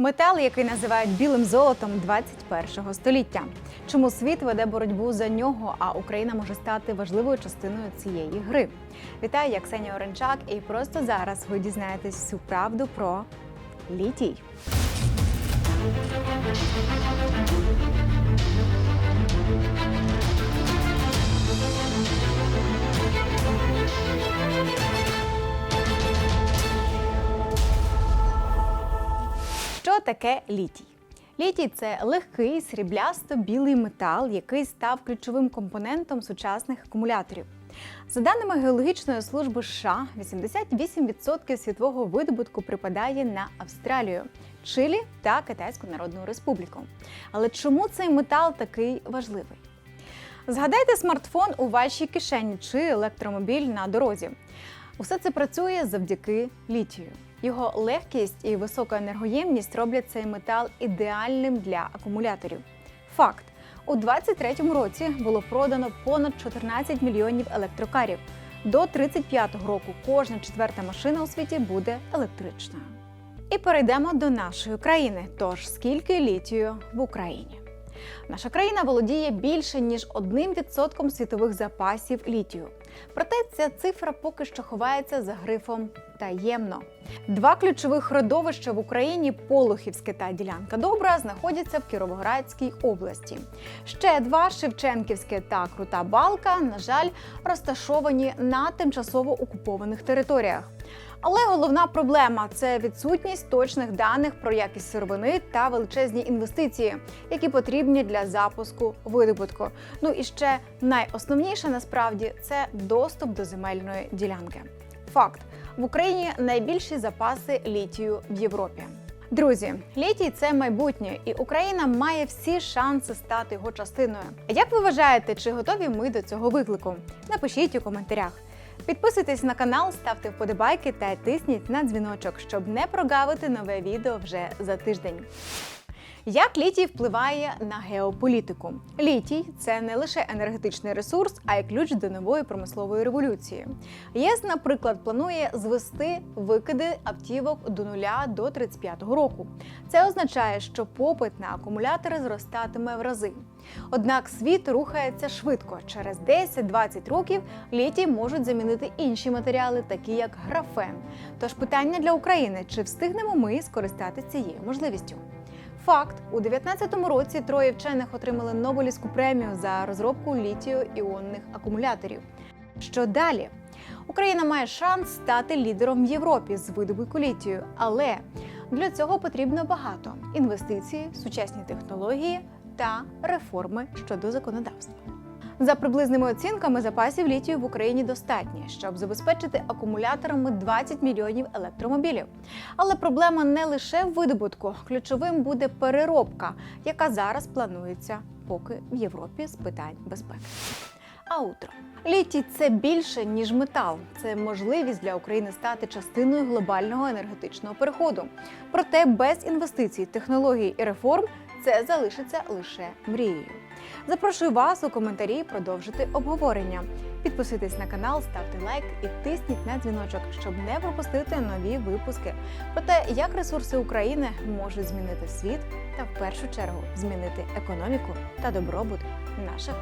Метал, який називають білим золотом 21-го століття. Чому світ веде боротьбу за нього, а Україна може стати важливою частиною цієї гри? Вітаю, я Ксенія Оренчак, і просто зараз ви дізнаєтесь всю правду про літій. Таке літій? Літій це легкий сріблясто-білий метал, який став ключовим компонентом сучасних акумуляторів. За даними Геологічної служби США, 88% світового видобутку припадає на Австралію, Чилі та Китайську Народну Республіку. Але чому цей метал такий важливий? Згадайте смартфон у вашій кишені чи електромобіль на дорозі. Усе це працює завдяки літію. Його легкість і висока енергоємність роблять цей метал ідеальним для акумуляторів. Факт: у 2023 році було продано понад 14 мільйонів електрокарів. До 35-го року кожна четверта машина у світі буде електричною. І перейдемо до нашої країни. Тож скільки літію в Україні? Наша країна володіє більше ніж 1% світових запасів літію. Проте ця цифра поки що ховається за грифом таємно. Два ключових родовища в Україні Полухівське та ділянка Добра знаходяться в Кіровоградській області. Ще два Шевченківське та Крута Балка, на жаль, розташовані на тимчасово окупованих територіях. Але головна проблема це відсутність точних даних про якість сировини та величезні інвестиції, які потрібні для запуску видобутку. Ну і ще найосновніше насправді це доступ до земельної ділянки. Факт в Україні найбільші запаси літію в Європі. Друзі, літій це майбутнє, і Україна має всі шанси стати його частиною. Як ви вважаєте, чи готові ми до цього виклику? Напишіть у коментарях. Підписуйтесь на канал, ставте вподобайки та тисніть на дзвіночок, щоб не прогавити нове відео вже за тиждень. Як літій впливає на геополітику? Літій це не лише енергетичний ресурс, а й ключ до нової промислової революції. ЄС, наприклад, планує звести викиди автівок до нуля до 35-го року. Це означає, що попит на акумулятори зростатиме в рази. Однак світ рухається швидко. Через 10-20 років літій можуть замінити інші матеріали, такі як графен. Тож питання для України: чи встигнемо ми скористатися цією можливістю? Факт у 2019 році троє вчених отримали Нобелівську премію за розробку літію-іонних акумуляторів. Що далі? Україна має шанс стати лідером в Європі з видобутку літію, але для цього потрібно багато інвестицій, сучасні технології та реформи щодо законодавства. За приблизними оцінками, запасів літію в Україні достатньо, щоб забезпечити акумуляторами 20 мільйонів електромобілів. Але проблема не лише в видобутку. Ключовим буде переробка, яка зараз планується поки в Європі з питань безпеки. А утро літій це більше ніж метал. Це можливість для України стати частиною глобального енергетичного переходу. Проте без інвестицій, технологій і реформ це залишиться лише мрією. Запрошую вас у коментарі продовжити обговорення. Підписуйтесь на канал, ставте лайк і тисніть на дзвіночок, щоб не пропустити нові випуски про те, як ресурси України можуть змінити світ та в першу чергу змінити економіку та добробут наших